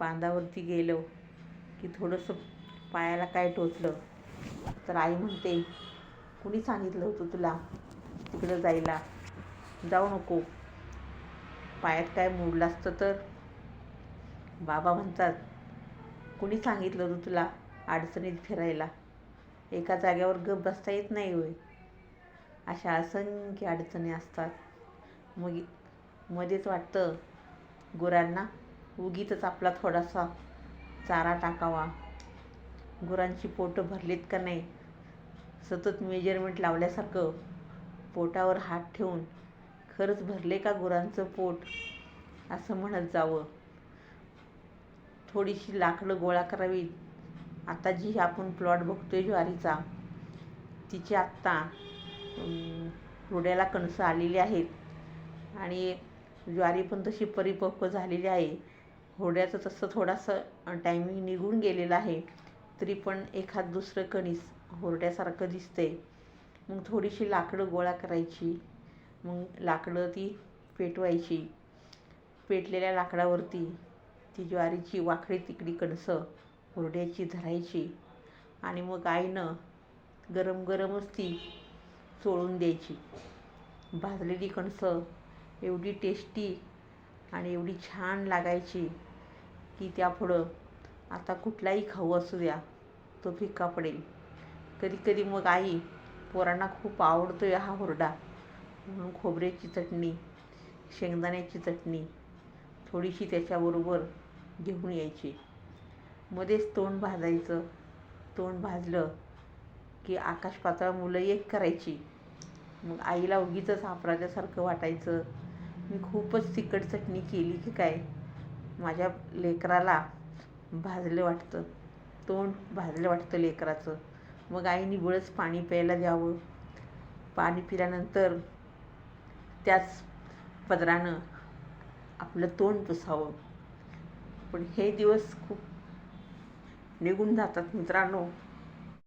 बांधावरती गेलो की थोडंसं पायाला काय टोचलं. तर आई म्हणते कुणी सांगितलं होतं तुला तिकडं जायला? जाऊ नको. पायात काय मोडलं असतं तर? बाबा म्हणतात कुणी सांगितलं होतं तुला अडचणीत फिरायला? एका जाग्यावर गप बसता येत नाही होय. अशा असंख्य अडचणी असतात. मग मध्येच वाटतं गुरांना उगीतच आपला थोडासा चारा टाकावा. गुरांची पोटं भरलीत का नाही? सतत मेजरमेंट लावल्यासारखं पोटावर हात ठेवून खरंच भरले का गुरांचं पोट? असं म्हणत जावं. थोडीशी लाकडं गोळा करावी आता जी आपण प्लॉट बघतोय ज्वारीचा तिची आत्ता रुड्याला कणसं आलेली आहेत. आणि ज्वारी पण तशी परिपक्व झालेली आहे. होड्याचं तसं थोडासा टायमिंग निघून गेलेलं आहे तरी पण एखाद दुसरं कणीस होरड्यासारखं दिसतंय. मग थोडीशी लाकडं गोळा करायची मग लाकडं ती पेटवायची. पेटलेल्या लाकडावरती ती ज्वारीची वाकडी तिकडी कणसं हुरड्याची धरायची आणि मग आईनं गरम गरमच ती चोळून द्यायची. भाजलेली कणसं एवढी टेस्टी आणि एवढी छान लागायची. की त्यापुढं आता कुठलाही खाऊ असू द्या तो फिका पडेल. कधी कधी मग आई पोरांना खूप आवडतो आहे हा हुरडा. म्हणून खोबऱ्याची चटणी शेंगदाण्याची चटणी थोडीशी त्याच्याबरोबर घेऊन यायची. मध्येच तोंड भाजायचं. तोंड भाजलं की आकाश पातळ मुलं एक करायची. मग आईला उगीच अपराध्यासारखं वाटायचं. मी खूपच तिखट चटणी केली की काय? माझ्या लेकराला भाजलं वाटतं. तोंड भाजलं वाटतं लेकराचं. मग आईने बळच पाणी प्यायला द्यावं. पाणी पिल्यानंतर त्याच पदरानं आपलं तोंड पुसावं. पण हे दिवस खूप निघून जातात मित्रांनो.